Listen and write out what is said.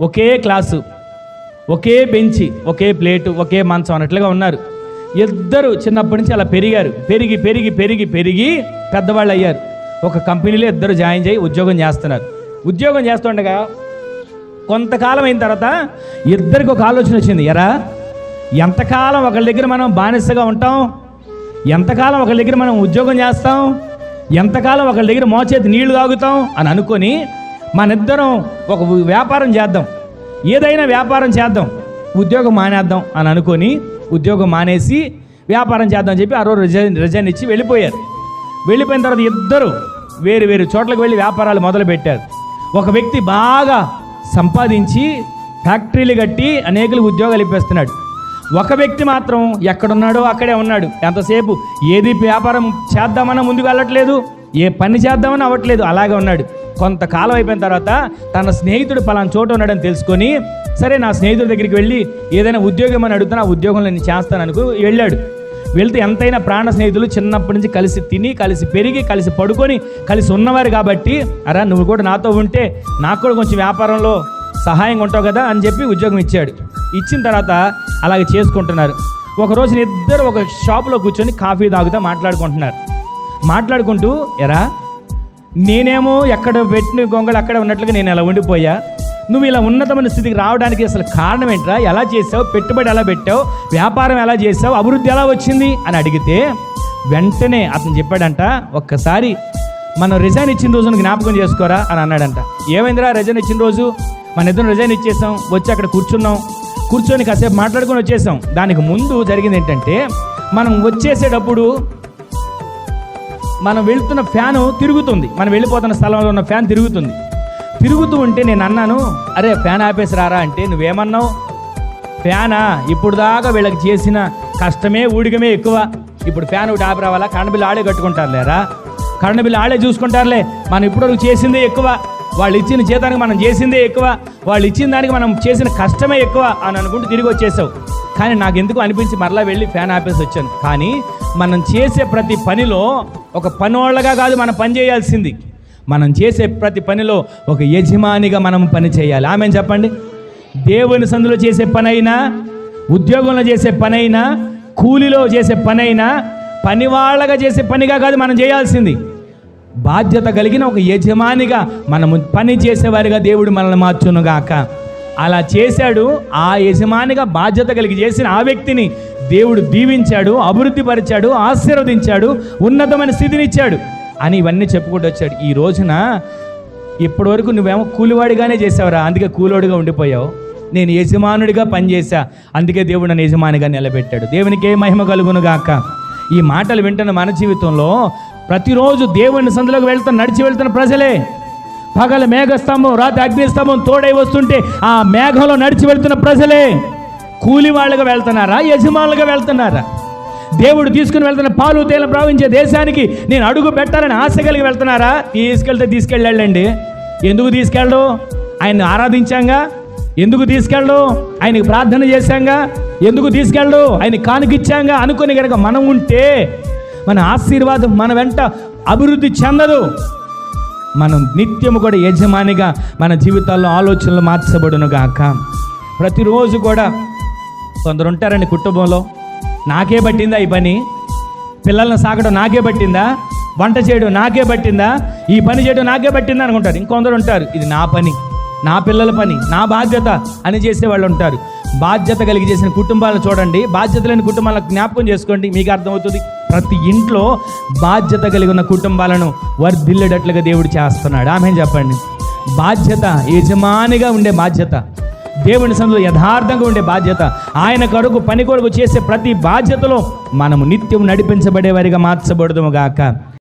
ఒకే class ఒకే bench ఒకే plate ఒకే మంచం అన్నట్లుగా ఉన్నారు. ఇద్దరు చిన్నప్పటి నుంచి అలా పెరిగారు. పెరిగి పెరిగి పెరిగి పెరిగి పెద్దవాళ్ళు అయ్యారు. ఒక కంపెనీలో ఇద్దరు జాయిన్ చేయి ఉద్యోగం చేస్తున్నారు. ఉద్యోగం చేస్తుండగా కొంతకాలం అయిన తర్వాత ఇద్దరికి ఒక ఆలోచన వచ్చింది. ఎరా ఎంతకాలం ఒకళ్ళ దగ్గర మనం బానిసగా ఉంటాం? ఎంతకాలం ఒకళ్ళ దగ్గర మనం ఉద్యోగం చేస్తాం? ఎంతకాలం ఒకళ్ళ దగ్గర మోచేతి నీళ్ళు తాగుతాం? అని అనుకొని మనిద్దరం ఒక వ్యాపారం చేద్దాం. ఏదైనా వ్యాపారం చేద్దాం. ఉద్యోగం మానేద్దాం అని అనుకొని ఉద్యోగం మానేసి వ్యాపారం చేద్దాం చెప్పి ఆ రోజు రిజైన్ రిజైన్ ఇచ్చి వెళ్ళిపోయారు. వెళ్ళిపోయిన తర్వాత ఇద్దరు వేరు వేరు చోట్లకు వెళ్ళి వ్యాపారాలు మొదలుపెట్టారు. ఒక వ్యక్తి బాగా సంపాదించి ఫ్యాక్టరీలు కట్టి అనేకులకు ఉద్యోగాలు ఇప్పిస్తున్నాడు. ఒక వ్యక్తి మాత్రం ఎక్కడున్నాడో అక్కడే ఉన్నాడు. ఎంతసేపు ఏది వ్యాపారం చేద్దామన్నా ముందుకు వెళ్ళట్లేదు ఏ పని చేద్దామని అవ్వట్లేదు అలాగే ఉన్నాడు. కొంతకాలం అయిపోయిన తర్వాత తన స్నేహితుడు పలానా చోట ఉన్నాడని తెలుసుకొని సరే నా స్నేహితుడి దగ్గరికి వెళ్ళి ఏదైనా ఉద్యోగం అని అడుగుతాను ఆ ఉద్యోగంలో నేను చేస్తాను వెళ్ళాడు. వెళ్తే ఎంతైనా ప్రాణ స్నేహితులు చిన్నప్పటి నుంచి కలిసి తిని కలిసి పెరిగి కలిసి పడుకొని కలిసి ఉన్నవారు కాబట్టి అరా నువ్వు కూడా నాతో ఉంటే నాకు కూడా కొంచెం వ్యాపారంలో సహాయంగా ఉంటావు కదా అని చెప్పి ఉద్యోగం ఇచ్చాడు. ఇచ్చిన తర్వాత అలాగే చేసుకుంటున్నారు. ఒక రోజున ఇద్దరు ఒక షాపులో కూర్చొని కాఫీ తాగుతూ మాట్లాడుకుంటున్నారు. మాట్లాడుకుంటూ ఎరా నేనేమో ఎక్కడ పెట్టిన గొంగళి అక్కడ ఉన్నట్లుగా నేను ఎలా ఉండిపోయా? నువ్వు ఇలా ఉన్నతమైన స్థితికి రావడానికి అసలు కారణం ఏంట్రా? ఎలా చేసావు? పెట్టుబడి ఎలా పెట్టావు? వ్యాపారం ఎలా చేసావు? అభివృద్ధి ఎలా వచ్చింది? అని అడిగితే వెంటనే అతను చెప్పాడంట ఒక్కసారి మనం రిజైన్ ఇచ్చిన రోజును జ్ఞాపకం చేసుకోరా? అని అన్నాడంట. ఏమైందిరా రిజైన్ ఇచ్చిన రోజు? మన ఇద్దరం రిజైన్ ఇచ్చేసాం వచ్చి అక్కడ కూర్చున్నాం. కూర్చొని కాసేపు మాట్లాడుకొని వచ్చేసాం. దానికి ముందు జరిగింది ఏంటంటే మనం వచ్చేసేటప్పుడు మనం వెళ్తున్న ఫ్యాను తిరుగుతుంది. మనం వెళ్ళిపోతున్న స్థలంలో ఉన్న ఫ్యాన్ తిరుగుతుంది. తిరుగుతూ ఉంటే నేను అన్నాను అరే ఫ్యాన్ ఆపేసి రారా అంటే నువ్వేమన్నావు? ఫ్యానా? ఇప్పుడు దాకా వీళ్ళకి చేసిన కష్టమే ఊడిగమే ఎక్కువ. ఇప్పుడు ఫ్యాన్ ఒకటి ఆపి రావాలా? కరెంట్ బిల్లు ఆడే కట్టుకుంటారు లేరా కరెంట్ బిల్లు ఆడే చూసుకుంటారులే. మనం ఇప్పటివరకు చేసిందే ఎక్కువ. వాళ్ళు ఇచ్చిన జీతానికి మనం చేసిందే ఎక్కువ. వాళ్ళు ఇచ్చిన దానికి మనం చేసిన కష్టమే ఎక్కువ అని అనుకుంటూ తిరిగి వచ్చేసావు. కానీ నాకు ఎందుకు అనిపించి మరలా వెళ్ళి ఫ్యాన్ ఆపేసి వచ్చాను. కానీ మనం చేసే ప్రతి పనిలో ఒక పనివాళ్ళగా కాదు మనం పని చేయాల్సింది. మనం చేసే ప్రతి పనిలో ఒక యజమానిగా మనం పని చేయాలి. ఆమె చెప్పండి. దేవుని సందులో చేసే పనైనా ఉద్యోగంలో చేసే పనైనా కూలీలో చేసే పనైనా పనివాళ్ళగా చేసే పనిగా కాదు మనం చేయాల్సింది. బాధ్యత కలిగిన ఒక యజమానిగా మనము పని చేసేవారిగా దేవుడు మనల్ని మార్చునుగాక. అలా చేశాడు. ఆ యజమానిగా బాధ్యత కలిగి చేసిన ఆ వ్యక్తిని దేవుడు దీవించాడు అభివృద్ధి పరిచాడు ఆశీర్వదించాడు ఉన్నతమైన స్థితిని ఇచ్చాడు అని ఇవన్నీ చెప్పుకుంటూ వచ్చాడు. ఈ రోజున ఇప్పటివరకు నువ్వేమో కూలివాడిగానే చేసావురా అందుకే కూలోడిగా ఉండిపోయావు. నేను యజమానుడిగా పనిచేశా అందుకే దేవుడు నన్ను యజమానిగా నిలబెట్టాడు. దేవునికి ఏ మహిమ కలుగును గాక. ఈ మాటలు వింటున్న మన జీవితంలో ప్రతిరోజు దేవుని సందులోకి వెళ్తున్న నడిచి వెళ్తున్న ప్రజలే పగల మేఘస్తంభం రాత్రి అగ్నిస్తంభం తోడై వస్తుంటే ఆ మేఘంలో నడిచి వెళ్తున్న ప్రజలే కూలి వాళ్ళుగా వెళ్తున్నారా యజమానులుగా వెళ్తున్నారా? దేవుడు తీసుకుని వెళ్తున్న పాలు తేలం ప్రవహించే దేశానికి నేను అడుగు పెట్టాలని ఆశ కలిగి వెళ్తున్నారా? తీసుకెళ్తే తీసుకెళ్ళండి ఎందుకు తీసుకెళ్ళడు? ఆయన్ని ఆరాధించాంగా? ఎందుకు తీసుకెళ్ళడు? ఆయనకి ప్రార్థన చేశాంగా? ఎందుకు తీసుకెళ్ళడు? ఆయన కానుకిచ్చాంగా? అనుకుని కనుక మనం ఉంటే మన ఆశీర్వాదం మన వెంట అభివృద్ధి చెందదు. మనం నిత్యము కూడా యజమానిగా మన జీవితాల్లో ఆలోచనలు మార్చబడును గాక. ప్రతిరోజు కూడా కొందరు ఉంటారండి కుటుంబంలో. నాకే పట్టిందా ఈ పని? పిల్లల్ని సాగడం నాకే పట్టిందా? వంట చేయడం నాకే పట్టిందా? ఈ పని చేయడం నాకే పట్టిందా అనుకుంటారు. ఇంకొందరు ఉంటారు. ఇది నా పని నా పిల్లల పని నా బాధ్యత అని చేసే వాళ్ళు ఉంటారు. బాధ్యత కలిగి చేసిన కుటుంబాలను చూడండి. బాధ్యత లేని కుటుంబాలను జ్ఞాపకం చేసుకోండి. మీకు అర్థమవుతుంది ప్రతి ఇంట్లో బాధ్యత కలిగి ఉన్న కుటుంబాలను వర్ధిల్లేటట్లుగా దేవుడు చేస్తున్నాడు. ఆమె చెప్పండి? బాధ్యత యజమానిగా ఉండే బాధ్యత దేవుని సందులో యథార్థంగా ఉండే బాధ్యత ఆయన కొరకు పని కొరకు చేసే ప్రతి బాధ్యతలో మనము నిత్యం నడిపించబడేవారిగా మార్చబడదుము గాక.